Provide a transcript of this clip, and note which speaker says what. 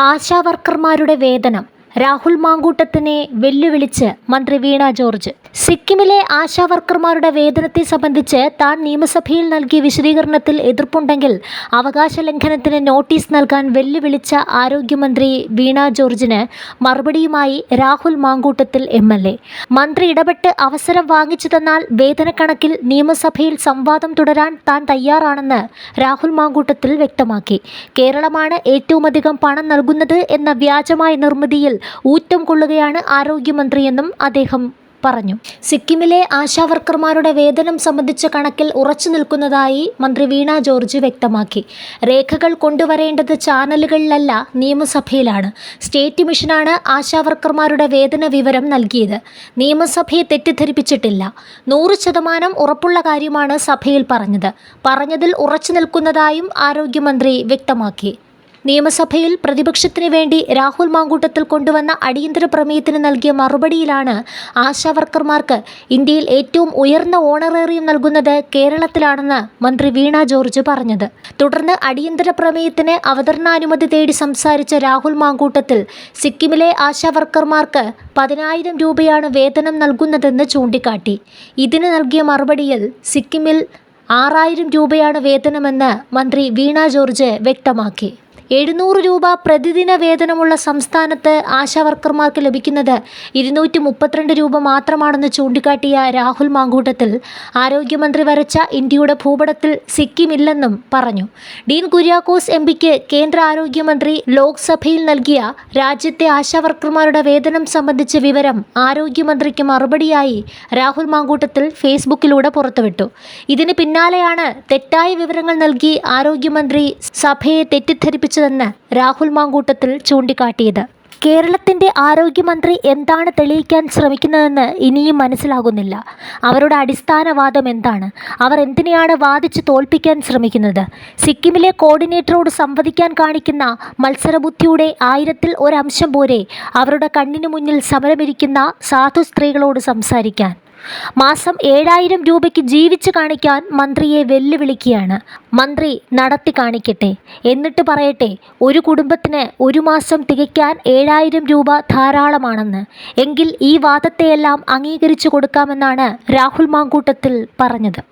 Speaker 1: ആശാവർക്കർമാരുടെ വേതനം രാഹുൽ മാങ്കൂട്ടത്തിനെ വെല്ലുവിളിച്ച് മന്ത്രി വീണ ജോർജ്. സിക്കിമിലെ ആശാവർക്കർമാരുടെ വേതനത്തെ സംബന്ധിച്ച് താൻ നിയമസഭയിൽ നൽകിയ വിശദീകരണത്തിൽ എതിർപ്പുണ്ടെങ്കിൽ അവകാശ ലംഘനത്തിന് നോട്ടീസ് നൽകാൻ വെല്ലുവിളിച്ച ആരോഗ്യമന്ത്രി വീണ ജോർജിന് മറുപടിയുമായി രാഹുൽ മാങ്കൂട്ടത്തിൽ എം. മന്ത്രി ഇടപെട്ട് അവസരം വാങ്ങിച്ചു തന്നാൽ വേതനക്കണക്കിൽ നിയമസഭയിൽ സംവാദം തുടരാൻ താൻ തയ്യാറാണെന്ന് രാഹുൽ മാങ്കൂട്ടത്തിൽ വ്യക്തമാക്കി. കേരളമാണ് ഏറ്റവുമധികം പണം നൽകുന്നത് എന്ന വ്യാജമായ നിർമ്മിതിയിൽ ഊറ്റം കൊള്ളുകയാണ് ആരോഗ്യമന്ത്രിയെന്നും അദ്ദേഹം പറഞ്ഞു. സിക്കിമിലെ ആശാവർക്കർമാരുടെ വേതനം സംബന്ധിച്ച കണക്കിൽ ഉറച്ചു നിൽക്കുന്നതായി മന്ത്രി വീണ ജോർജ് വ്യക്തമാക്കി. രേഖകൾ കൊണ്ടുവരേണ്ടത് ചാനലുകളിലല്ല നിയമസഭയിലാണ്. സ്റ്റേറ്റ് മിഷനാണ് ആശാവർക്കർമാരുടെ വേതന വിവരം നൽകിയത്. നിയമസഭയെ തെറ്റിദ്ധരിപ്പിച്ചിട്ടില്ല. നൂറ് ശതമാനം ഉറപ്പുള്ള കാര്യമാണ് സഭയിൽ പറഞ്ഞത്. പറഞ്ഞതിൽ ഉറച്ചു നിൽക്കുന്നതായും ആരോഗ്യമന്ത്രി വ്യക്തമാക്കി. നിയമസഭയിൽ പ്രതിപക്ഷത്തിന് വേണ്ടി രാഹുൽ മാങ്കൂട്ടത്തിൽ കൊണ്ടുവന്ന അടിയന്തര പ്രമേയത്തിന് നൽകിയ മറുപടിയിലാണ് ആശാവർക്കർമാർക്ക് ഇന്ത്യയിൽ ഏറ്റവും ഉയർന്ന ഓണറേറിയം നൽകുന്നത് കേരളത്തിലാണെന്ന് മന്ത്രി വീണ ജോർജ് പറഞ്ഞത്. തുടർന്ന് അടിയന്തര പ്രമേയത്തിന് അവതരണാനുമതി തേടി സംസാരിച്ച രാഹുൽ മാങ്കൂട്ടത്തിൽ സിക്കിമിലെ ആശാവർക്കർമാർക്ക് പതിനായിരം രൂപയാണ് വേതനം നൽകുന്നതെന്ന് ചൂണ്ടിക്കാട്ടി. ഇതിന് നൽകിയ മറുപടിയിൽ സിക്കിമിൽ ആറായിരം രൂപയാണ് വേതനമെന്ന് മന്ത്രി വീണ ജോർജ് വ്യക്തമാക്കി. എഴുന്നൂറ് രൂപ പ്രതിദിന വേതനമുള്ള സംസ്ഥാനത്ത് ആശാവർക്കർമാർക്ക് ലഭിക്കുന്നത് ഇരുന്നൂറ്റി മുപ്പത്തിരണ്ട് രൂപ മാത്രമാണെന്ന് ചൂണ്ടിക്കാട്ടിയ രാഹുൽ മാങ്കൂട്ടത്തിൽ ആരോഗ്യമന്ത്രി വരച്ച ഇന്ത്യയുടെ ഭൂപടത്തിൽ സിക്കിമില്ലെന്നും പറഞ്ഞു. ഡീൻ കുര്യാക്കോസ് എം പിക്ക് കേന്ദ്ര ആരോഗ്യമന്ത്രി ലോക്സഭയിൽ നൽകിയ രാജ്യത്തെ ആശാവർക്കർമാരുടെ വേതനം സംബന്ധിച്ച വിവരം ആരോഗ്യമന്ത്രിക്ക് മറുപടിയായി രാഹുൽ മാങ്കൂട്ടത്തിൽ ഫേസ്ബുക്കിലൂടെ പുറത്തുവിട്ടു. ഇതിന് പിന്നാലെയാണ് തെറ്റായ വിവരങ്ങൾ നൽകി ആരോഗ്യമന്ത്രി സഭയെ തെറ്റിദ്ധരിപ്പിച്ചതെന്ന് രാഹുൽ മാങ്കൂട്ടത്തിൽ ചൂണ്ടിക്കാട്ടിയത്. കേരളത്തിന്റെ ആരോഗ്യമന്ത്രി എന്താണ് തെളിയിക്കാൻ ശ്രമിക്കുന്നതെന്ന് ഇനിയും മനസ്സിലാകുന്നില്ല. അവരുടെ അടിസ്ഥാനവാദം എന്താണ്? അവർ എന്തിനെയാണ് വാദിച്ച് തോൽപ്പിക്കാൻ ശ്രമിക്കുന്നത്? സിക്കിമിലെ കോർഡിനേറ്ററോട് സംവദിക്കാൻ കാണിക്കുന്ന മത്സരബുദ്ധിയുടെ ആയിരത്തിൽ ഒരംശം പോരെ അവരുടെ കണ്ണിനു മുന്നിൽ സമരമിരിക്കുന്ന സാധു സ്ത്രീകളോട് സംസാരിക്കാൻ. മാസം ഏഴായിരം രൂപയ്ക്ക് ജീവിച്ചു കാണിക്കാൻ മന്ത്രിയെ വെല്ലുവിളിക്കുകയാണ്. മന്ത്രി നടത്തി കാണിക്കട്ടെ. എന്നിട്ട് പറയട്ടെ ഒരു കുടുംബത്തിന് ഒരു മാസം തികയ്ക്കാൻ ഏഴായിരം രൂപ ധാരാളമാണെന്ന്. എങ്കിൽ ഈ വാദത്തെയെല്ലാം അംഗീകരിച്ചു കൊടുക്കാമെന്നാണ് രാഹുൽ മാങ്കൂട്ടത്തിൽ പറഞ്ഞത്.